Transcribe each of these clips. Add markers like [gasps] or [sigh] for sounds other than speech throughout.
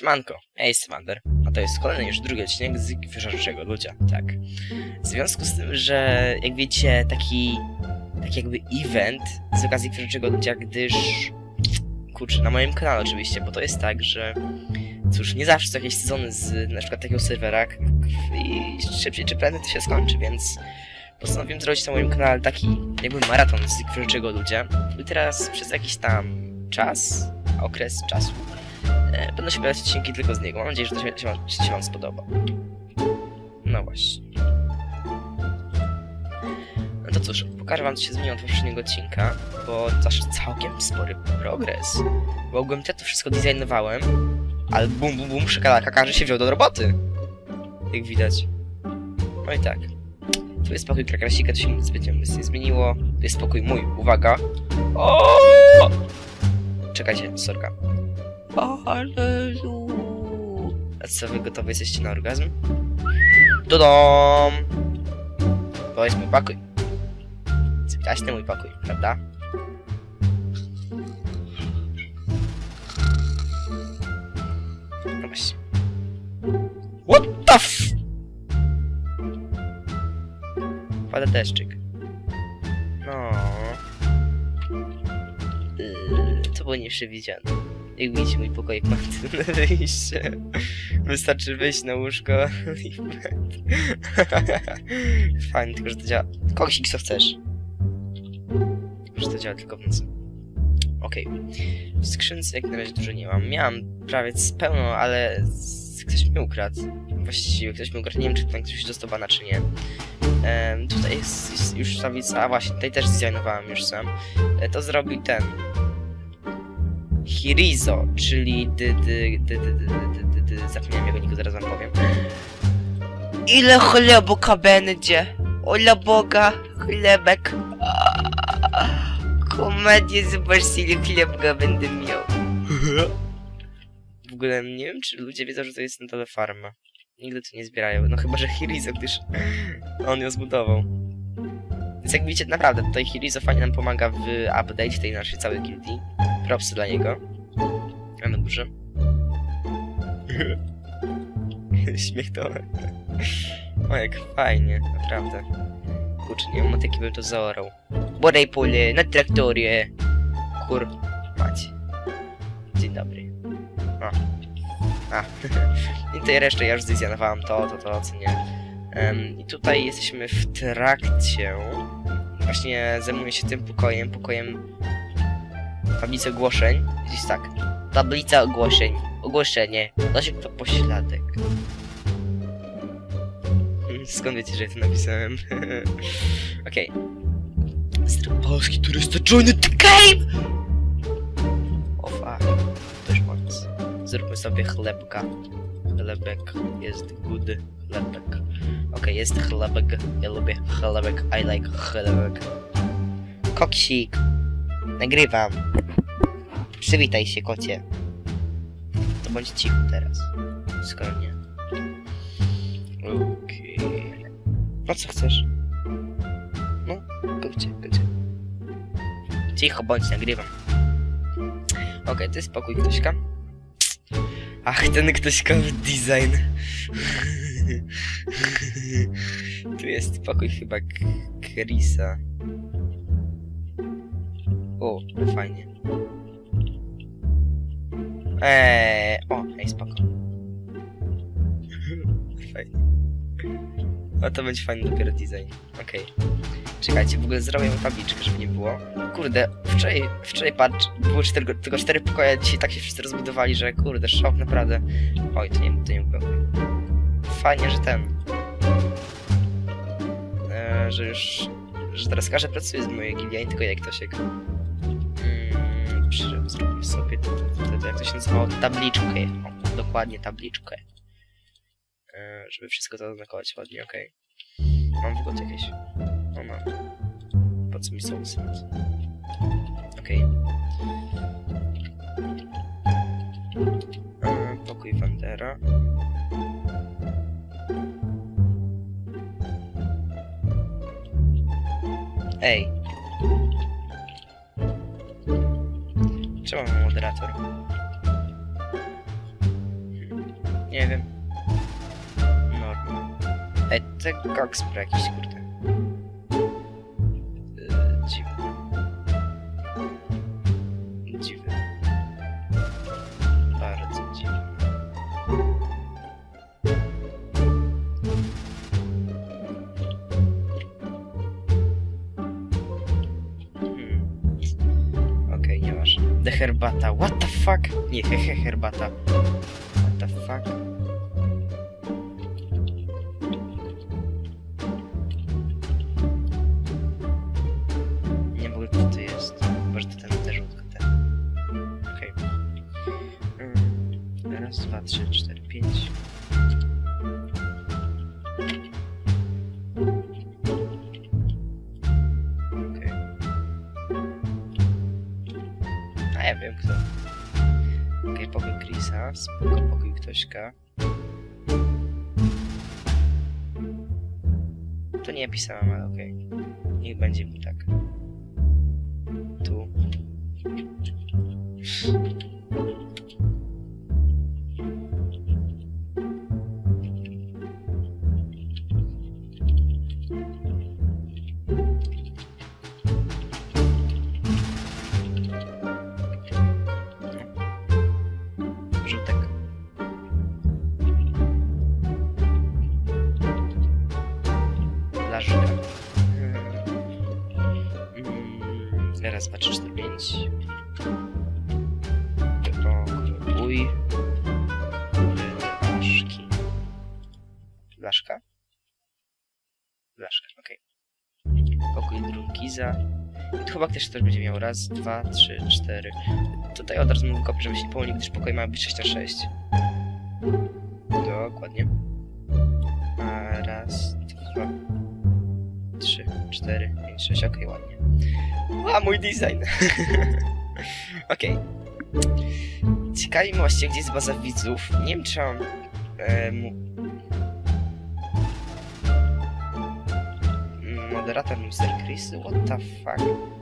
Siemanko, ja jestem Wander, a to jest kolejny już drugi odcinek z Wyżarczego Ludzia, tak. W związku z tym, że jak wiecie, taki, taki jakby event z okazji Wyżarczego Ludzia, gdyż, kurczę, na moim kanale oczywiście, bo to jest tak, że cóż, nie zawsze są jakieś sezony z na przykład takiego serwera i szybciej czy prędzej to się skończy, więc postanowiłem zrobić na moim kanale taki jakby maraton z Wyżarczego Ludzia i teraz przez jakiś tam czas, okres czasu, E, Będą się pojawiać odcinki tylko z niego. Mam nadzieję, że to się, się, wam, się wam spodoba. No właśnie. No to cóż, pokażę wam, co się zmieniło od poprzedniego odcinka, bo zawsze całkiem spory progres. Bo ogółem ja to wszystko designowałem, ale bum bum bum, każdy się wziął do roboty. Jak widać. No i tak. Tu jest spokój krakrasika, to się nic zbytnio nie zmieniło. Tu jest spokój mój, uwaga. O! Czekajcie, sorka. Jezu. A co, wy gotowi jesteście na orgazm? Dodom! To jest mój pokój. Spytaśny mój pokój, prawda? No właśnie. What the f... Pada deszczyk. No. Yy, to było nieprzewidziane. Jak widzicie, mój pokoik ma tylne wyjście. Wystarczy wejść na łóżko [laughs] i. [laughs] Fajnie, tylko że to działa. Koksik, co chcesz? Że to działa tylko w nocy. Okej. W skrzynce jak na razie dużo nie mam. Miałam prawie pełno, ale ktoś mi ukradł. Właściwie ktoś mi ukradł. Nie wiem, czy ten ktoś dostał bana, czy nie. Tutaj jest, jest już tablica. A właśnie, tutaj też zdesignowałem już sam. E, to zrobił ten. Hirizo, czyli dy, dy, dy, dy, zapomniałem jego niku, zaraz wam powiem. Ile chlebka będzie? Ola Boga, chlebek. Komedię, zobaczcie ile chlebka będę miał. W ogóle nie wiem, czy ludzie wiedzą, że to jest na farma. Nigdy tu nie zbierają, no chyba, że Hirizo, gdyż on ją zbudował. Więc jak widzicie, naprawdę, tutaj Hirizo fajnie nam pomaga w update tej naszej całej gildii. Propsy dla niego. Mamy dużo. [laughs] Śmiech to. O, jak fajnie, naprawdę. Kurczę, nie wiem, jaki bym to zaorał. Bodaj pole, na traktorie. Kur... Macie. Dzień dobry. O. A. [laughs] I tutaj resztę ja już zdezjanowałem to, to, to, co nie. Em, I tutaj jesteśmy w trakcie. Właśnie zajmuję się tym pokojem, pokojem tablicy ogłoszeń. Gdzieś tak. Tablica ogłoszeń. Ogłoszenie. Dosiek to pośladek. Hmm, Skąd wiecie, że to napisałem? [laughs] Okej. Okay. Polski turysta join the game! O fuck. To już koniec. Zróbmy sobie chlebka. Chlebek jest good. Chlebek. Okej, jest chlebek. Ja lubię chlebek. I like chlebek. Koksik. Nagrywam. Przywitaj się, kocie. To bądź cicho teraz. Skoro nie. Okej. No co chcesz? No, kocie, kocie. Cicho bądź, nagrywam. Okej, to jest pokój ktośka. Ach, ten ktośka design. [laughs] tu jest pokój chyba Krisa. O, fajnie. Eee, o, hej, spoko. Fajnie. O, to będzie fajny dopiero design. Okej. Czekajcie, w ogóle zrobię tabliczkę, żeby nie było. Kurde, wczoraj, wczoraj patrz, było cztery, tylko cztery pokoje, dzisiaj tak się wszyscy rozbudowali, że kurde, szok, naprawdę. Oj, to nie, to nie był. Fajnie, że ten... Eee, że już... Że teraz każdy pracuje z mojej gildii, a nie tylko jak Tosiek. Mm, przy- zróbmy sobie to, jak to się nazywało, tabliczkę. Dokładnie tabliczkę. E, żeby wszystko to oznakować ładnie, okej. Mam wygody jakieś. O, mam. Po co mi są sens? Okej. E, Pokój Wandera. Ej. któremu moderator? Nie wiem. Norma. Ej, to jak kurde. Fuck? Nie, hehe, herbata. What the fuck? Nie ogóle kto to jest. Może to ten też ten. Okej. Mm, Raz, dwa, trzy, cztery, pokój Chrisa, spoko, pokój Ktośka. To nie pisałem, ale okej. Niech będzie mi tak. Tu. Rzutek. Blaszka. Mm, raz, dwa, trzy, cztery, pięć. Blaszki. Blaszka? Blaszka, okej. Pokój Drunkiza. I tu chyba też ktoś będzie miał raz, dwa, trzy, cztery. Tutaj od razu mówię kopię, żeby się nie pomylił, gdyż pokój ma być 6 na 6. Dokładnie. A raz, dwa, trzy, cztery, pięć, sześć, okej, ładnie. A, mój design. [laughs] okej. Ciekawi mnie właściwie, gdzie jest baza widzów. Nie wiem, czy mam... Mm, Moderator Mr. Chris? What the fuck?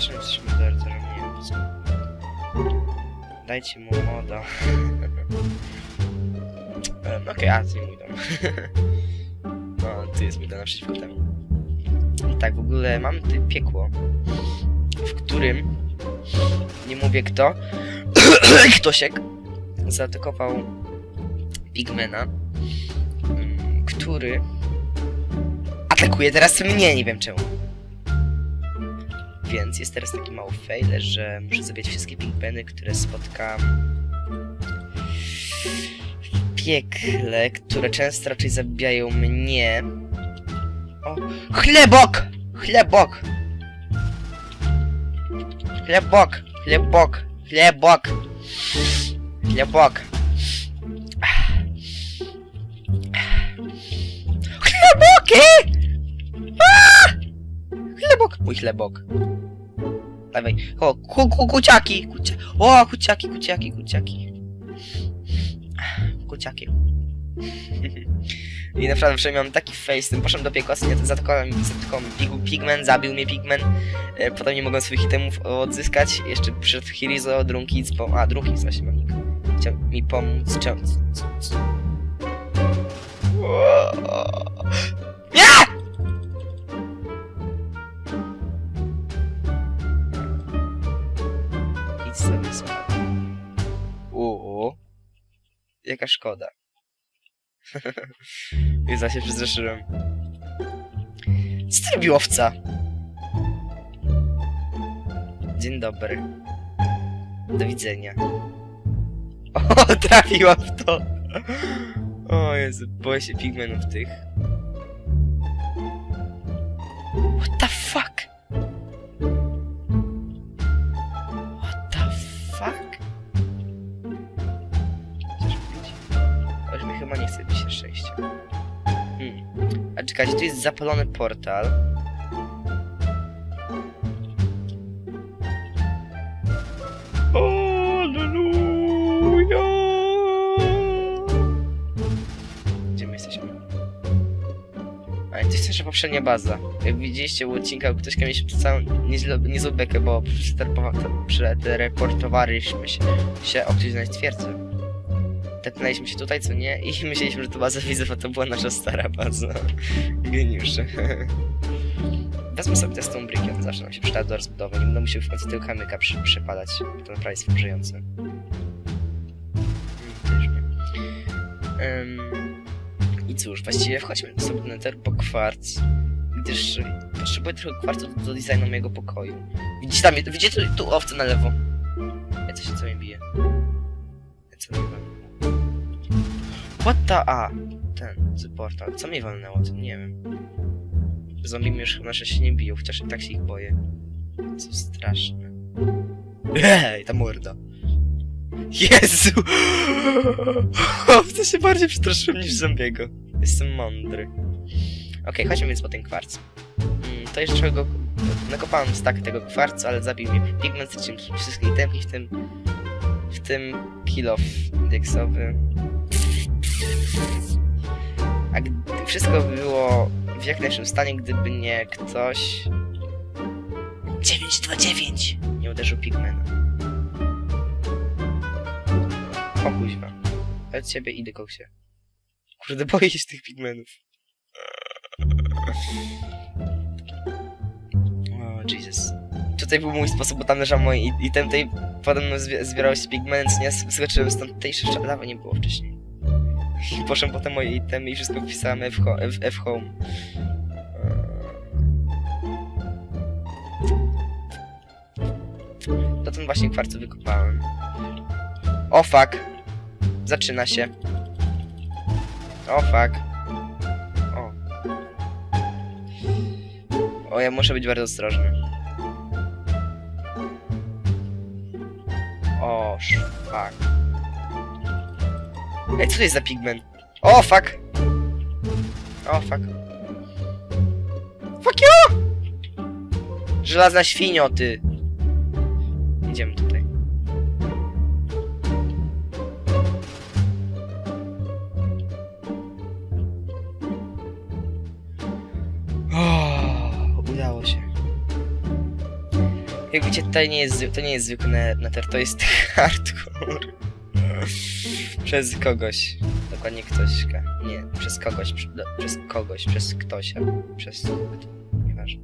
Czemu jesteś moderatorem? Nie wiem, co. Dajcie mu moda. Em, [laughs] Okej, a to nie mój dom. [laughs] no, tu jest mój dom naprzeciwko temu. Tak, w ogóle mam tutaj piekło, w którym nie mówię kto, [clears throat] ktosiek zaatakował Pigmana, mm, który atakuje teraz mnie, nie wiem czemu. Więc jest teraz taki mały fail, że muszę zabijać wszystkie pigmeny, które spotkam w piekle, które często raczej zabijają mnie. O, chlebok! Chlebok! Chlebok! Chlebok! Chlebok! Chlebok! Mój chlebok. Dawaj. O, ku, ku, kuciaki! Kucia... O, kuciaki, kuciaki, kuciaki. Kuciaki. [laughs] I naprawdę wczoraj miałem taki face, tym poszedłem do piekła, nie zaatakowałem pig, pigmen, zabił mnie pigmen, e, potem nie mogłem swoich itemów odzyskać, jeszcze przyszedł Hirizo, Drunkic, po... a Drunkic właśnie mam nick. Chciał mi pomóc, czemu... Jaka szkoda. [laughs] I za się przestraszyłem. Owca? Dzień dobry. Do widzenia. [laughs] O, trafiła w to. O Jezu, boję się pigmenów tych. What the szczęścia. Hmm. A czekajcie, tu jest zapalony portal. Alleluja! Gdzie my jesteśmy? A, to jest nasza poprzednia baza. Jak widzieliście u odcinka, ktoś mieliśmy tu całą niezłą, niezłą bekę, bo przeteleportowaliśmy się, się o ktoś znaleźć twierdzę. Tepnęliśmy się tutaj, co nie? I myśleliśmy, że to baza widzów, a to była nasza stara baza. Geniusze. [laughs] Wezmę sobie tę tą brykę, on zawsze nam się przyda do rozbudowy. Nie będę musiał w końcu tego kamyka przy, przypadać. To naprawdę jest wkurzające. Mm. Ym, I cóż, właściwie wchodźmy sobie do Netheru po kwarc, gdyż potrzebuję trochę kwarcu do, do designu mojego pokoju. Widzicie tam, widzicie tu, tu owce na lewo? Ja coś co mnie bije. What the... A, ten, z portal. Co mnie walnęło? To nie wiem. Zombie mnie już że się nie biją, chociaż i tak się ich boję. Co straszne. Ej, ta morda. Jezu! [laughs] Owce się bardziej przestraszyłem niż zombiego. Jestem mądry. Okej, chodźmy więc po ten kwarc. Mm, to jeszcze go... Nakopałem stack tego kwarcu, ale zabił mnie pigment, straciłem wszystkie itemki, w tym... W tym kill off indeksowy. A gdy wszystko było w jak najlepszym stanie, gdyby nie ktoś... 929! Nie uderzył pigmena. O kuźwa. Od ciebie idę koksie. Kurde, boję się tych pigmenów. O, Jesus. Tutaj był mój sposób, bo tam leżał i- item, tutaj zbi- zbierało się pigment, nie? Skoczyłem stąd, tej jeszcze nie było wcześniej. I poszłem potem moje itemy i wszystko wpisałem F, ho- F, F home. To ten właśnie kwarcu wykopałem. O fuck! Zaczyna się. O fuck. O. O, ja muszę być bardzo ostrożny. O, fuck. Ej, co to jest za pigment? O, fuck! O, fuck. Fuck you! Żelazna świnio, ty! Idziemy tutaj. Udało się. Jak widzicie, tutaj nie jest, to nie jest zwykły neter, to jest [laughs] hardcore. Przez kogoś. Dokładnie ktośka. Nie, przez kogoś, do- przez kogoś, przez ktoś, przez nieważne.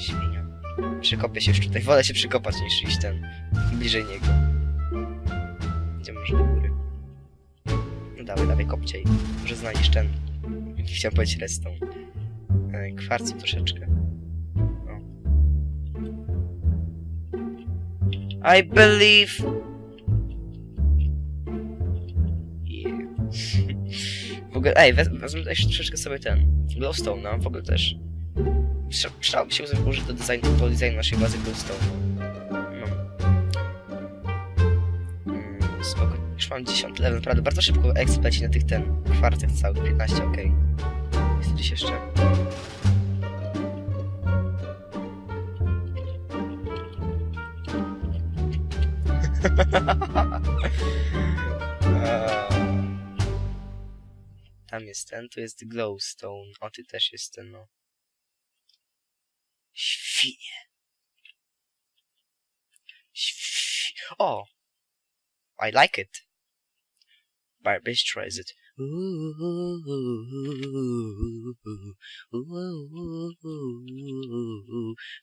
Świnia. Przykopię się już tutaj, wolę się przykopać niż iść ten, bliżej niego. Idziemy już do góry. No dawaj, dawaj, kopcie i może znajdziesz ten, chciałem powiedzieć redstone. E, Kwarcu troszeczkę. O. I believe... ogóle, ej, wez, wezmę też troszeczkę sobie ten, glowstone, no, w ogóle też. Przydałoby się użyć- do designu, do designu naszej bazy glowstone. No. Mm, spoko. Już mam 10 level, naprawdę bardzo szybko leci na tych ten, kwarcach całych, 15, okej. Jest gdzieś jeszcze. [laughs] ten, tu jest glowstone. O, ty też jest ten, no. Świnie. Świ... O! I like it. Barbie tries it.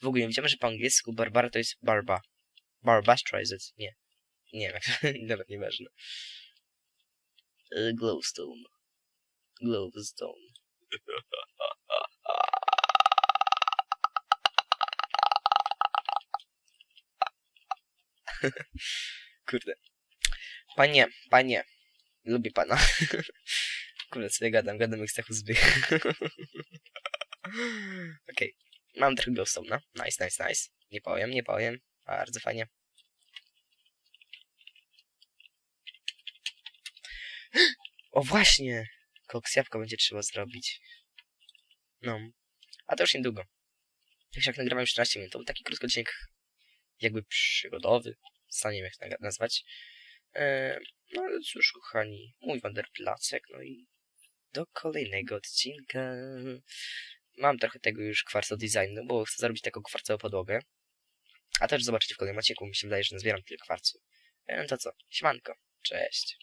W ogóle nie wiedziałem, że po angielsku Barbara to jest Barba. Barba tries it. Nie. Nie wiem, [laughs] jak nawet nieważne. E, Glowstone. Glowstone. [laughs] Kurde. Panie, panie. Lubię pana. [laughs] Kurde, ja gadam? Gadam jak Stachu zbych. [laughs] Okej. Mam trochę glowstone, no. Nice, nice, nice. Nie powiem, nie powiem. Bardzo fajnie. [gasps] O właśnie! Koks jabłko będzie trzeba zrobić. No. A to już niedługo. Jak jak nagrywam już 14 minut, to był taki krótki odcinek jakby przygodowy. Sam nie wiem jak naga- nazwać. E, no ale cóż, kochani, mój Wanderplacek, no i do kolejnego odcinka. Mam trochę tego już kwarco designu, bo chcę zrobić taką kwarcową podłogę. A też zobaczycie w kolejnym odcinku, mi się wydaje, że nazbieram tyle kwarcu. No to co, siemanko, cześć.